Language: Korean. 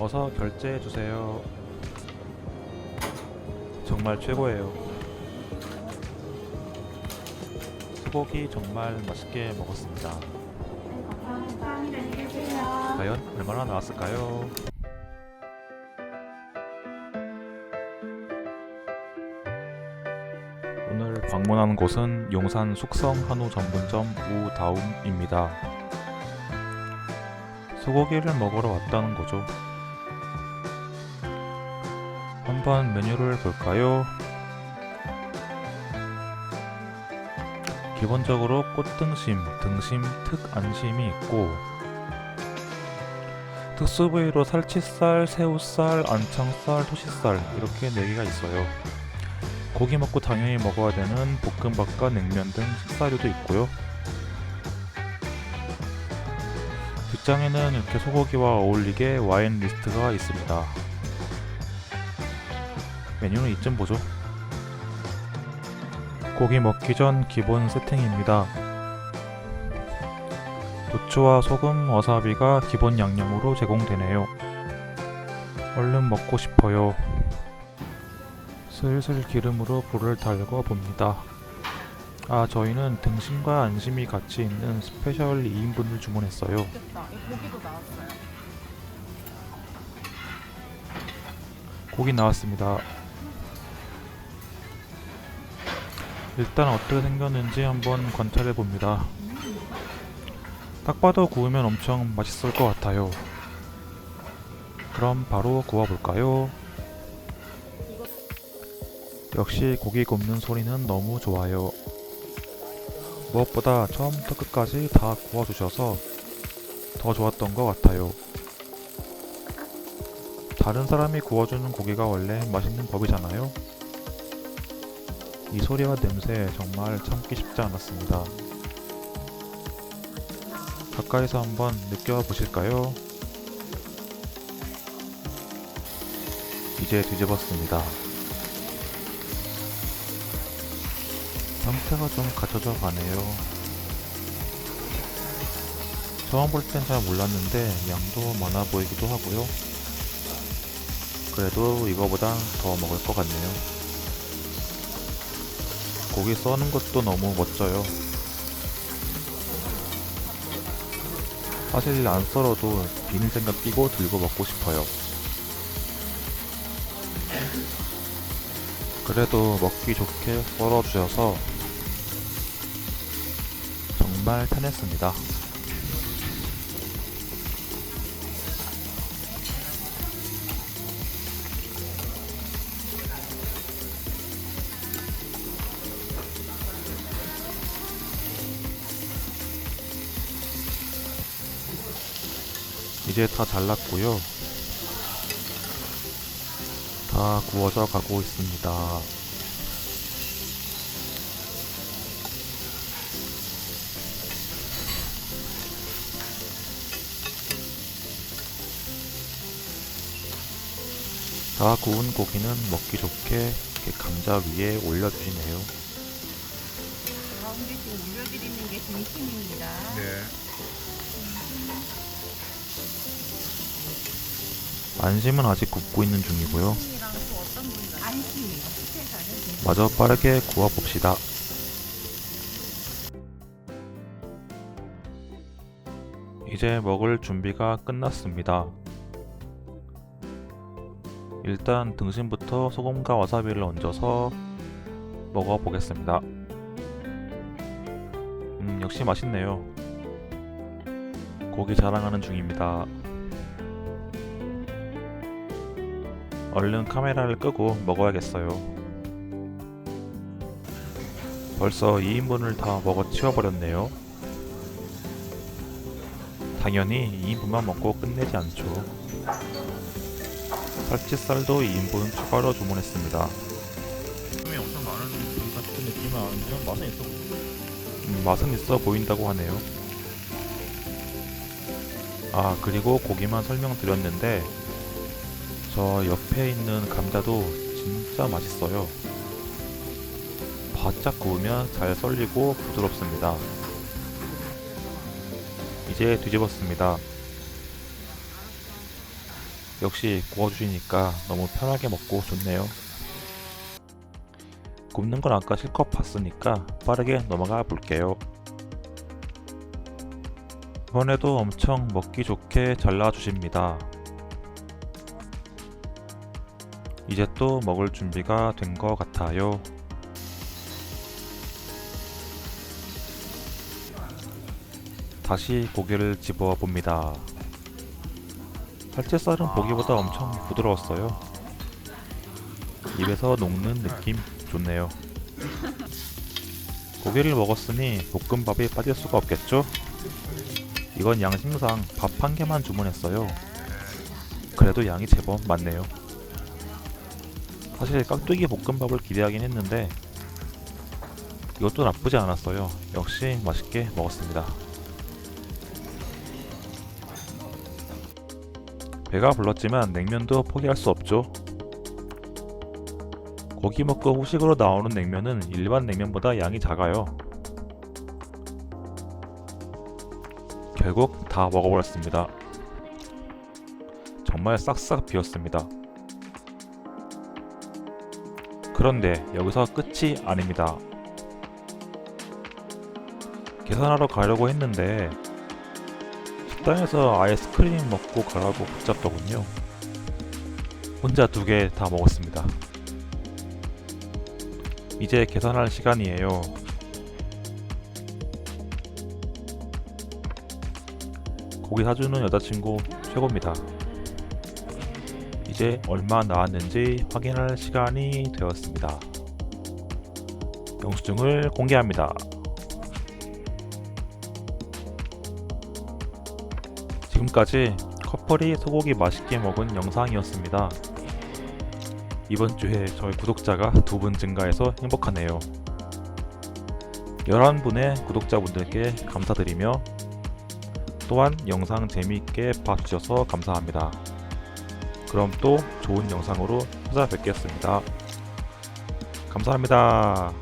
어서 결제해 주세요. 정말 최고예요. 소고기 정말 맛있게 먹었습니다. 과연 얼마나 나왔을까요? 오늘 방문한 곳은 용산 숙성 한우 전문점 우다움입니다. 소고기를 먹으러 왔다는 거죠. 한번 메뉴를 볼까요? 기본적으로 꽃등심, 등심, 특안심이 있고 특수 부위로 살치살, 새우살, 안창살, 토시살 이렇게 4개가 있어요. 고기 먹고 당연히 먹어야 되는 볶음밥과 냉면 등 식사류도 있고요. 뒷장에는 이렇게 소고기와 어울리게 와인 리스트가 있습니다. 메뉴는 이쯤 보죠. 고기 먹기 전 기본 세팅입니다. 부추와 소금, 와사비가 기본 양념으로 제공되네요. 얼른 먹고 싶어요. 슬슬 기름으로 불을 달궈 봅니다. 아, 저희는 등심과 안심이 같이 있는 스페셜 2인분을 주문했어요. 고기 나왔습니다. 일단 어떻게 생겼는지 한번 관찰해 봅니다. 딱 봐도 구우면 엄청 맛있을 것 같아요. 그럼 바로 구워볼까요? 역시 고기 굽는 소리는 너무 좋아요. 무엇보다 처음부터 끝까지 다 구워주셔서 더 좋았던 것 같아요. 다른 사람이 구워주는 고기가 원래 맛있는 법이잖아요. 이 소리와 냄새 정말 참기 쉽지 않았습니다. 가까이서 한번 느껴보실까요? 이제 뒤집었습니다. 상태가 좀 갖춰져 가네요. 처음 볼 땐 잘 몰랐는데 양도 많아 보이기도 하고요. 그래도 이거보단 더 먹을 것 같네요. 고기 써는 것도 너무 멋져요. 사실 안 썰어도 비닐 생각 끼고 들고 먹고 싶어요. 그래도 먹기 좋게 썰어주셔서 정말 편했습니다. 이제 다 잘랐고요. 다 구워져 가고 있습니다. 다 구운 고기는 먹기 좋게 이렇게 감자 위에 올려주시네요. 가운데 지금 올려드리는 게 등심입니다. 안심은 아직 굽고 있는 중이고요. 마저 빠르게 구워봅시다. 이제 먹을 준비가 끝났습니다. 일단 등심부터 소금과 와사비를 얹어서 먹어보겠습니다. 음, 역시 맛있네요. 고기 자랑하는 중입니다. 얼른 카메라를 끄고 먹어야겠어요. 벌써 2인분을 다 먹어 치워버렸네요. 당연히 2인분만 먹고 끝내지 않죠. 살치살도 2인분 추가로 주문했습니다. 느낌이 엄청 많은 분 같은 느낌은 아니지만 맛은 있어. 음, 맛은 있어 보인다고 하네요. 아, 그리고 고기만 설명드렸는데, 저 옆에 있는 감자도 진짜 맛있어요. 바짝 구우면 잘 썰리고 부드럽습니다. 이제 뒤집었습니다. 역시 구워주시니까 너무 편하게 먹고 좋네요. 굽는 건 아까 실컷 봤으니까 빠르게 넘어가 볼게요. 이번에도 엄청 먹기 좋게 잘라주십니다. 이제 또 먹을 준비가 된 것 같아요. 다시 고기를 집어 봅니다. 살치살은 보기보다 엄청 부드러웠어요. 입에서 녹는 느낌 좋네요. 고기를 먹었으니 볶음밥이 빠질 수가 없겠죠? 이건 양심상 밥 한 개만 주문했어요. 그래도 양이 제법 많네요. 사실 깍두기 볶음밥을 기대하긴 했는데 이것도 나쁘지 않았어요. 역시 맛있게 먹었습니다. 배가 불렀지만 냉면도 포기할 수 없죠. 고기 먹고 후식으로 나오는 냉면은 일반 냉면보다 양이 작아요. 결국 다 먹어버렸습니다. 정말 싹싹 비었습니다. 그런데 여기서 끝이 아닙니다. 계산하러 가려고 했는데 식당에서 아이스크림 먹고 가라고 붙잡더군요. 혼자 두 개 다 먹었습니다. 이제 계산할 시간이에요. 고기 사주는 여자친구 최고입니다. 이제 얼마 나왔는지 확인할 시간이 되었습니다. 영수증을 공개합니다. 지금까지 커플이 소고기 맛있게 먹은 영상이었습니다. 이번 주에 저희 구독자가 두 분 증가해서 행복하네요. 11분의 구독자분들께 감사드리며 또한 영상 재미있게 봐주셔서 감사합니다. 그럼 또 좋은 영상으로 찾아뵙겠습니다. 감사합니다.